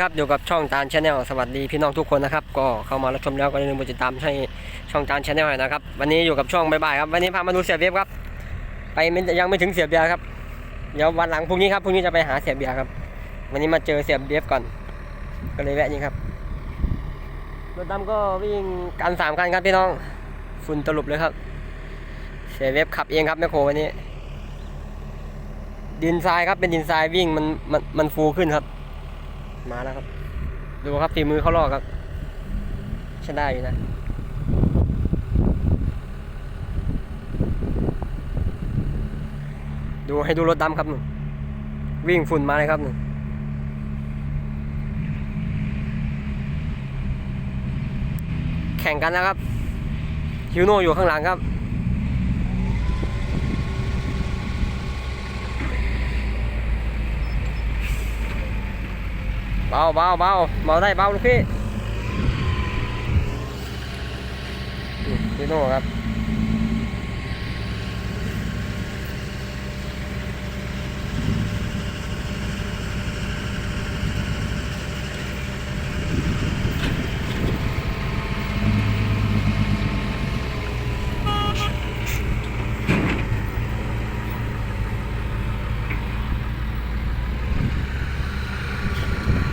ครับอยู่กับช่องตาลชาแนลสวัสดีพี่น้องทุกคนนะครับ ก็เข้ามารับชมแล้วก็อย่าลืมกดติดตามให้ช่องตาลชาแนลนะครับ วันนี้อยู่กับช่องบายบายครับวันนี้พามาดูเสียเบียครับ ไปมยังไม่ถึงเสียเบียครับเดี๋ยววันหลังพรุ่งนี้ครับพรุ่งนี้จะไปหาเสียเบียครับ วันนี้มาเจอเสียเบียก่อน ก็เลยแวะนี่ครับรถดำก็วิ่งกันสามคันครับพี่น้องฝุ่นตลบเลยครับ เสียเว็บขับเองครับแมคโควันนี้ ดินทรายครับเป็นดินทรายวิ่งมันมันมันฟูขึ้นครับ มาแล้วครับ ดูครับฝีมือเขาลอกครับใช้ได้อยู่นะดูให้ดูรถดำครับหนึ่งวิ่งฝุ่นมาเลยครับหนึ่งแข่งกันนะครับฮิวโน่อยู่ข้างหลังครับ เบาเบาเบาเบาได้เบาลูกพี่นี่พี่โน่ครับ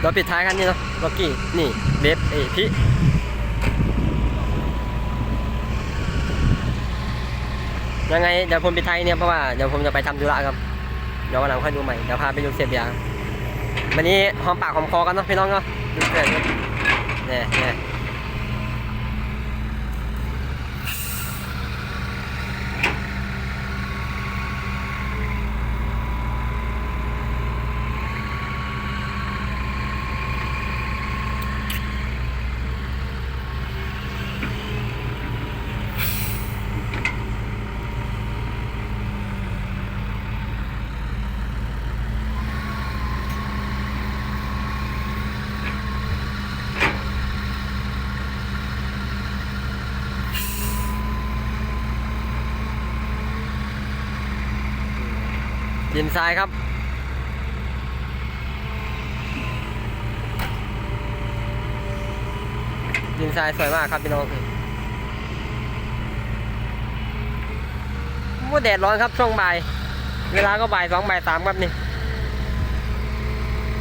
เราปิดท้ายคันนี้เนาะล็อกกี้ นี่เบฟเอยพี่ยังไงเดี๋ยวผมปิดท้ายเนี่ยเพราะว่าเดี๋ยวผมจะไปทำธุระครับ เดี๋ยววันหลังค่อยดูใหม่ เดี๋ยวพาไปดูเสียบยางวันนี้หอมปากหอมคอกันเนาะพี่น้องเนาะดูเกิดเนี่ยเนี่ย ดินทรายครับดินทรายสวยมากครับพี่น้องว่าแดดร้อนครับช่วงบ่าย เวลาก็บ่ายสองบ่ายสามครับนี่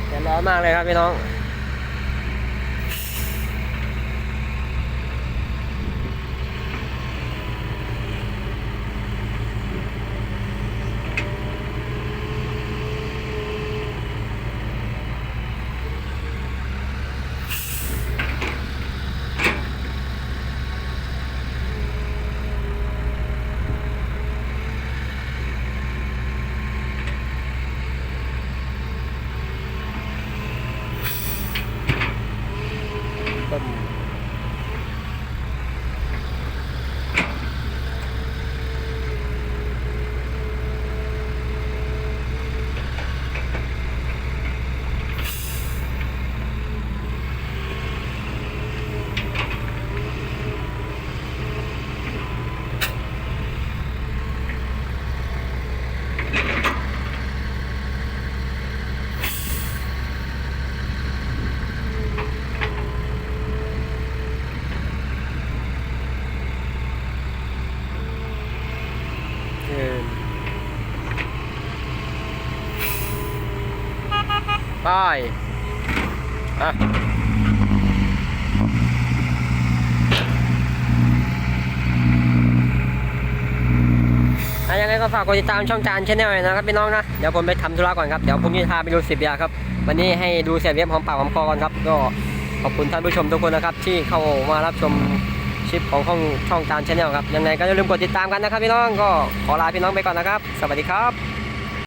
แดดร้อนมากเลยครับพี่น้อง เออไปอะอะยังไงก็ฝากกดติดตามช่องจานชแนลนะครับพี่น้องนะ เดี๋ยวผมไปทำธุระก่อนครับ เดี๋ยวพรุ่งนี้พาไปดูเสียเบียร์ครับ วันนี้ให้ดูเสียเบียร์หอมปากหอมคอก่อนครับ ก็ขอบคุณท่านผู้ชมทุกคนนะครับ ที่เข้ามารับชม คลิปของช่องช่องจานชแนลครับยังไงก็อย่าลืมกดติดตามกันนะครับพี่น้องก็ขอลาพี่น้องไปก่อนนะครับ สวัสดีครับ